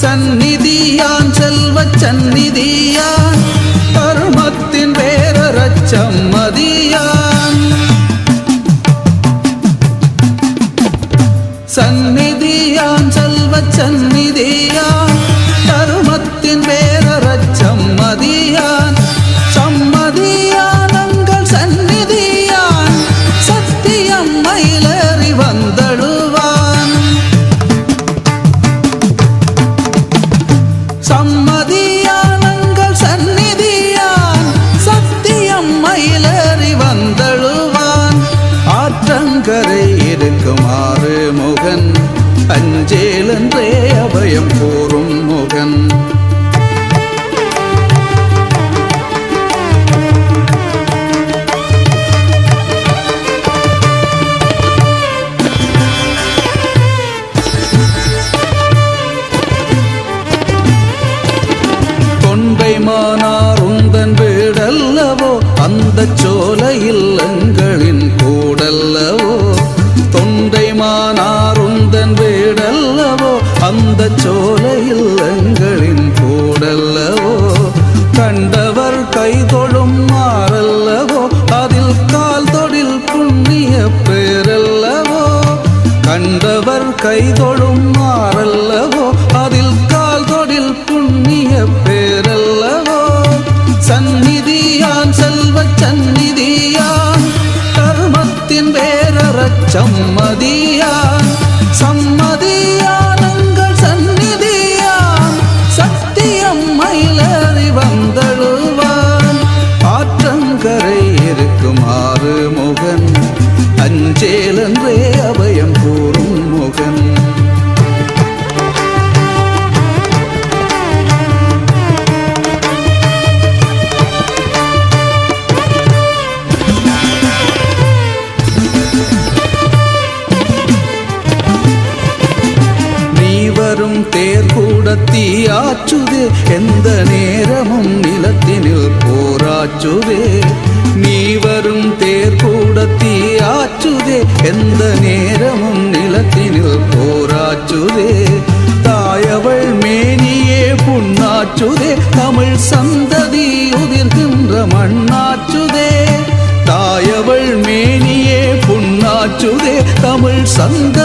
சந்நிதியான் செல்வ சந்நிதியான் தர்மத்தின் வேரச்சம் மதியான். சந்நிதியான் செல்வ சந்நிதியான் இருக்குமாறு முகன் அஞ்சேலென்றே அபயம் கூறும் முகன். கொண்டை மானார் உந்தன் வீடல்லவோ அந்த சோலையில் மானார் வீடல்லவோ அந்த சோலையில் எங்களின் கூடல்லவோ கண்டவர் கைதொழும் மாறல்லவோ அதில் கால் தொழில் புண்ணிய பேரல்லவோ கண்டவர் கைதொழும் மாறல்லவோ அதில் கால் தொழில் புண்ணிய பேரல்லவோ சந்நிதியான் செல்வ சந்நிதியான் கர்மத்தின் வேரறச் சம்மதியான் சம்மதியானங்கள் சந்நிதியான் சத்தியம் மயிலறி வந்தழுவான். ஆற்றங்கரை இருக்குமாறு முகன். அஞ்சேலன்றே அபயம் கூறும் முகன். தேர் கூட எந்த நேரமும் நிலத்தினில் போராச்சுதே. நீ வரும் தேர் கூட தீயாச்சுதே எந்த நேரமும் நிலத்தினில் போராச்சுதே. தாயவள் மேனியே புண்ணாச்சுதே தமிழ் சந்ததி உதிர்கின்ற மண்ணாச்சுதே. தாயவள் மேனியே புண்ணாச்சுதே தமிழ் சந்த